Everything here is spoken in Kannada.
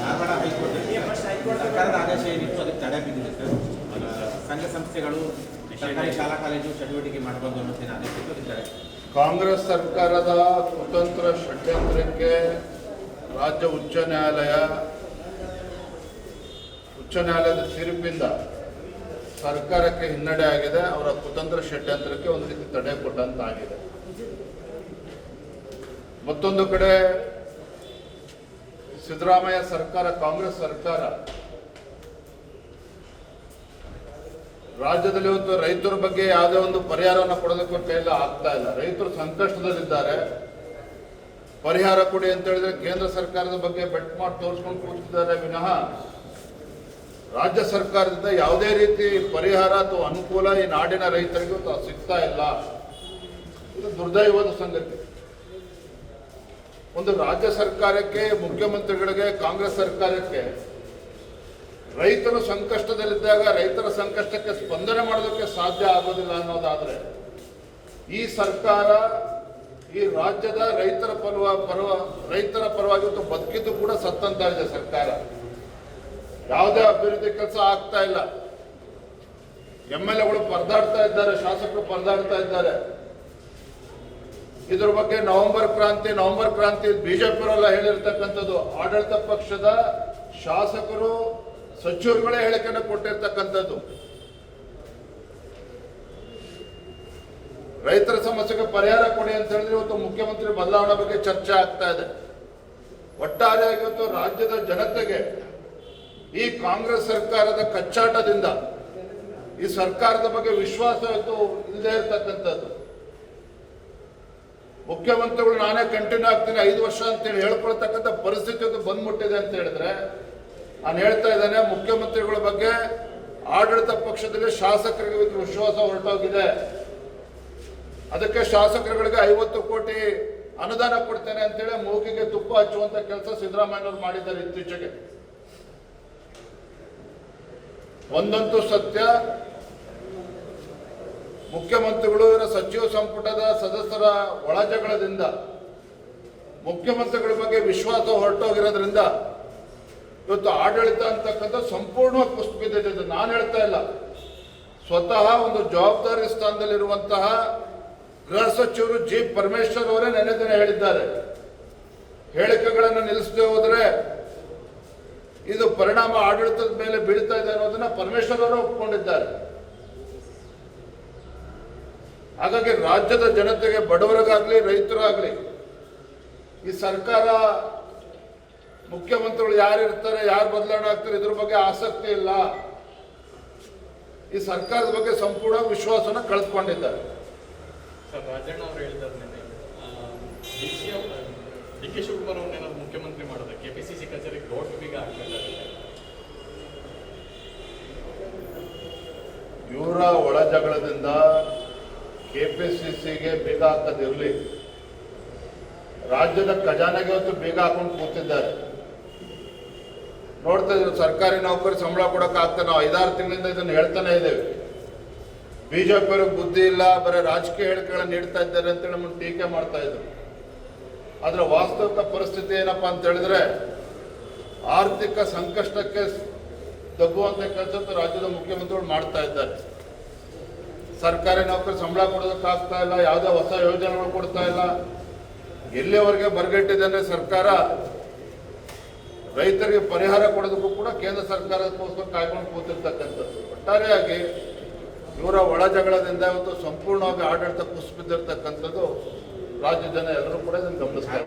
ಧಾರವಾಡ ಹೈಕೋರ್ಟ್ಗೆ ಸರ್ಕಾರದ ಆದೇಶ ಏನಿತ್ತು? ಅದಕ್ಕೆ ತಡೆ ಬಿದ್ದಿದೆ ಸರ್. ಸಂಘ ಸಂಸ್ಥೆಗಳು, ಸರ್ಕಾರಿ ಶಾಲಾ ಕಾಲೇಜು ಚಟುವಟಿಕೆ ಮಾಡಬಾರ್ದು ಅನ್ನೋದೇನು ಆದೇಶ ಕಾಂಗ್ರೆಸ್ ಸರ್ಕಾರದ ಕುತಂತ್ರ ಷಡ್ಯಂತ್ರಕ್ಕೆ ರಾಜ್ಯ ಉಚ್ಚ ನ್ಯಾಯಾಲಯ, ಉಚ್ಚ ನ್ಯಾಯಾಲಯದ ತೀರ್ಪಿಂದ ಸರ್ಕಾರಕ್ಕೆ ಹಿನ್ನಡೆ ಆಗಿದೆ. ಅವರ ಕುತಂತ್ರ ಷಡ್ಯಂತ್ರಕ್ಕೆ ಒಂದು ರೀತಿ ತಡೆ ಕೊಟ್ಟಂತಾಗಿದೆ. ಮತ್ತೊಂದು ಕಡೆ ಸಿದ್ದರಾಮಯ್ಯ ಸರ್ಕಾರ, ಕಾಂಗ್ರೆಸ್ ಸರ್ಕಾರ ರಾಜ್ಯದಲ್ಲಿ ಒಂದು ರೈತರ ಬಗ್ಗೆ ಯಾವುದೇ ಒಂದು ಪರಿಹಾರವನ್ನು ಕೊಡೋದಕ್ಕೂ ಕೈಲ ಆಗ್ತಾ ಇಲ್ಲ. ರೈತರು ಸಂಕಷ್ಟದಲ್ಲಿದ್ದಾರೆ. ಪರಿಹಾರ ಕೊಡಿ ಅಂತ ಹೇಳಿದ್ರೆ ಕೇಂದ್ರ ಸರ್ಕಾರದ ಬಗ್ಗೆ ಬೆಟ್ ಮಾಡಿ ತೋರಿಸ್ಕೊಂಡು ಕೂತಿದ್ದಾರೆ ವಿನಃ ರಾಜ್ಯ ಸರ್ಕಾರದಿಂದ ಯಾವುದೇ ರೀತಿ ಪರಿಹಾರ ಅಥವಾ ಅನುಕೂಲ ಈ ನಾಡಿನ ರೈತರಿಗೂ ಸಿಗ್ತಾ ಇಲ್ಲ. ಇದು ದುರ್ದೈವದ ಸಂಗತಿ. ಒಂದು ರಾಜ್ಯ ಸರ್ಕಾರಕ್ಕೆ, ಮುಖ್ಯಮಂತ್ರಿಗಳಿಗೆ, ಕಾಂಗ್ರೆಸ್ ಸರ್ಕಾರಕ್ಕೆ ರೈತರು ಸಂಕಷ್ಟದಲ್ಲಿದ್ದಾಗ, ರೈತರ ಸಂಕಷ್ಟಕ್ಕೆ ಸ್ಪಂದನೆ ಮಾಡೋದಕ್ಕೆ ಸಾಧ್ಯ ಆಗೋದಿಲ್ಲ ಅನ್ನೋದಾದರೆ, ಈ ಸರ್ಕಾರ ಈ ರಾಜ್ಯದ ರೈತರ ಪರವ ಪರವ, ರೈತರ ಪರವಾಗಿ ಬದುಕಿದ್ದು ಕೂಡ ಸತ್ತಂತ ಇದೆ ಸರ್ಕಾರ. ಯಾವುದೇ ಅಭಿವೃದ್ಧಿ ಕೆಲಸ ಆಗ್ತಾ ಇಲ್ಲ. ಎಂ ಎಲ್ ಎಗಳು ಪರದಾಡ್ತಾ ಇದ್ದಾರೆ, ಶಾಸಕರು ಪರದಾಡ್ತಾ ಇದ್ದಾರೆ. ಇದ್ರ ಬಗ್ಗೆ ನವೆಂಬರ್ ಕ್ರಾಂತಿ ನವೆಂಬರ್ ಕ್ರಾಂತಿ ಬಿಜೆಪಿಯವರೆಲ್ಲ ಹೇಳಿರ್ತಕ್ಕಂಥದ್ದು ಆಡಳಿತ ಪಕ್ಷದ ಶಾಸಕರು ಸಚಿವರುಗಳೇ ಹೇಳಿಕೆಯನ್ನು ಕೊಟ್ಟಿರ್ತಕ್ಕಂಥದ್ದು. ರೈತರ ಸಮಸ್ಯೆಗೆ ಪರಿಹಾರ ಕೊಡಿ ಅಂತ ಹೇಳಿದ್ರೆ ಇವತ್ತು ಮುಖ್ಯಮಂತ್ರಿ ಬದಲಾವಣೆ ಬಗ್ಗೆ ಚರ್ಚೆ ಆಗ್ತಾ ಇದೆ. ಒಟ್ಟಾರೆಯಾಗಿ ಇವತ್ತು ರಾಜ್ಯದ ಜನತೆಗೆ ಈ ಕಾಂಗ್ರೆಸ್ ಸರ್ಕಾರದ ಕಚ್ಚಾಟದಿಂದ ಈ ಸರ್ಕಾರದ ಬಗ್ಗೆ ವಿಶ್ವಾಸ ಇವತ್ತು ಇಲ್ಲದೆ ಇರತಕ್ಕಂಥದ್ದು. ಮುಖ್ಯಮಂತ್ರಿಗಳು ನಾನೇ ಕಂಟಿನ್ಯೂ ಆಗ್ತೀನಿ, ಐದು ವರ್ಷ ಅಂತೇಳಿ ಹೇಳ್ಕೊಳ್ತಕ್ಕಂಥ ಪರಿಸ್ಥಿತಿ ಅದು ಬಂದ್ಬಿಟ್ಟಿದೆ ಅಂತ ಹೇಳಿದ್ರೆ, ನಾನು ಹೇಳ್ತಾ ಇದ್ದೇನೆ, ಮುಖ್ಯಮಂತ್ರಿಗಳ ಬಗ್ಗೆ ಆಡಳಿತ ಪಕ್ಷದಲ್ಲಿ ಶಾಸಕರಿಗೆ ವಿಶ್ವಾಸ ಹೊರಟೋಗಿದೆ. ಅದಕ್ಕೆ ಶಾಸಕರುಗಳಿಗೆ ಐವತ್ತು ಕೋಟಿ ಅನುದಾನ ಕೊಡ್ತೇನೆ ಅಂತೇಳಿ ಮೂಗಿಗೆ ತುಪ್ಪ ಹಚ್ಚುವಂತ ಕೆಲಸ ಸಿದ್ದರಾಮಯ್ಯನವರು ಮಾಡಿದ್ದಾರೆ ಇತ್ತೀಚೆಗೆ. ಒಂದಂತೂ ಸತ್ಯ ಮುಖ್ಯಮಂತ್ರಿಗಳು ಇವರ ಸಚಿವ ಸಂಪುಟದ ಸದಸ್ಯರ ಒಳಜಗಳದಿಂದ ಮುಖ್ಯಮಂತ್ರಿಗಳ ಬಗ್ಗೆ ವಿಶ್ವಾಸ ಹೊರಟೋಗಿರೋದ್ರಿಂದ ಇವತ್ತು ಆಡಳಿತ ಅಂತಕ್ಕಂಥ ಸಂಪೂರ್ಣವಾಗಿ ಕುಸಿದು ಬಿದ್ದಿದ್ದು ನಾನು ಹೇಳ್ತಾ ಇಲ್ಲ. ಸ್ವತಃ ಒಂದು ಜವಾಬ್ದಾರಿ ಸ್ಥಾನದಲ್ಲಿರುವಂತಹ ಗೃಹ ಸಚಿವರು ಜಿ. ಪರಮೇಶ್ವರ್ ಅವರೇ ನೆನೆ ದಿನ ಹೇಳಿದ್ದಾರೆ. ಹೇಳಿಕೆಗಳನ್ನು ನಿಲ್ಲಿಸದೆ ಹೋದರೆ ಇದು ಪರಿಣಾಮ ಆಡಳಿತದ ಮೇಲೆ ಬೀಳ್ತಾ ಇದೆ ಅನ್ನೋದನ್ನ ಪರಮೇಶ್ವರ್ ಅವರು ಒಪ್ಕೊಂಡಿದ್ದಾರೆ. ಹಾಗಾಗಿ ರಾಜ್ಯದ ಜನತೆಗೆ ಬಡವರಿಗಾಗಲಿ ರೈತರಾಗಲಿ ಈ ಸರ್ಕಾರ ಮುಖ್ಯಮಂತ್ರಿಗಳು ಯಾರು ಇರ್ತಾರೆ ಯಾರು ಬದಲಾವಣೆ ಆಗ್ತಾರೆ ಇದ್ರ ಬಗ್ಗೆ ಆಸಕ್ತಿ ಇಲ್ಲ. ಈ ಸರ್ಕಾರದ ಬಗ್ಗೆ ಸಂಪೂರ್ಣ ವಿಶ್ವಾಸನ ಕಳೆದುಕೊಂಡಿದ್ದಾರೆ. ಸರ್ ರಾಜಣ್ಣ ಅವರು ಹೇಳಿದ್ದಾರೆ ನಿನ್ನೆ. ಡಿ ಕೆ ಶಿವಕುಮಾರ್ ಮುಖ್ಯಮಂತ್ರಿ ಮಾಡೋದು ಕಚೇರಿಗೆ ದೊಡ್ಡ ಬೀಗ ಹಾಕ್ಬೇಕಾಗುತ್ತೆ. ಇವರ ಒಳ ಜಗಳದಿಂದ ಕೆಪಿಸಿಸಿಗೆ ಬೀಗ ಹಾಕದಿರಲಿ ರಾಜ್ಯದ ಖಜಾನೆಗೆ ಇವತ್ತು ಬೇಗ ಹಾಕೊಂಡು ಕೂತಿದ್ದಾರೆ. ನೋಡ್ತಾ ಇದ್ರು ಸರ್ಕಾರಿ ನೌಕರಿ ಸಂಬಳ ಕೊಡಕ್ಕೆ ಆಗ್ತಾ ನಾವು ಐದಾರು ತಿಂಗಳಿಂದ ಇದನ್ನು ಹೇಳ್ತಾನೆ ಇದ್ದೇವೆ. ಬಿಜೆಪಿಯವ್ರಿಗೆ ಬುದ್ಧಿ ಇಲ್ಲ, ಬರೀ ರಾಜಕೀಯ ಹೇಳಿಕೆಗಳನ್ನ ನೀಡ್ತಾ ಇದ್ದಾರೆ ಅಂತ ನಮ್ಮನ್ನು ಟೀಕೆ ಮಾಡ್ತಾ ಇದ್ರು. ಅದರ ವಾಸ್ತವಿಕ ಪರಿಸ್ಥಿತಿ ಏನಪ್ಪಾ ಅಂತ ಹೇಳಿದ್ರೆ, ಆರ್ಥಿಕ ಸಂಕಷ್ಟಕ್ಕೆ ತಗ್ಗುವಂತ ಕೆಲಸ ರಾಜ್ಯದ ಮುಖ್ಯಮಂತ್ರಿಗಳು ಮಾಡ್ತಾ ಇದ್ದಾರೆ. ಸರ್ಕಾರಿ ನೌಕರಿ ಸಂಬಳ ಕೊಡೋದಕ್ಕಾಗ್ತಾ ಇಲ್ಲ, ಯಾವುದೇ ಹೊಸ ಯೋಜನೆಗಳು ಕೊಡ್ತಾ ಇಲ್ಲ. ಎಲ್ಲಿಯವರೆಗೆ ಬರಗಟ್ಟಿದೆ ಸರ್ಕಾರ ರೈತರಿಗೆ ಪರಿಹಾರ ಕೊಡೋದಕ್ಕೂ ಕೂಡ ಕೇಂದ್ರ ಸರ್ಕಾರಕ್ಕೋಸ್ಕರ ಕಾಯ್ಕೊಂಡು ಕೂತಿರ್ತಕ್ಕಂಥದ್ದು. ಒಟ್ಟಾರೆಯಾಗಿ ಇವರ ಒಳ ಜಗಳದಿಂದ ಇವತ್ತು ಸಂಪೂರ್ಣವಾಗಿ ಆಡಳಿತ ಕುಸಿಬಿದ್ದಿರ್ತಕ್ಕಂಥದ್ದು ರಾಜ್ಯ ಜನ ಎಲ್ಲರೂ ಕೂಡ ಇದನ್ನು ಗಮನಿಸ್ತಾರೆ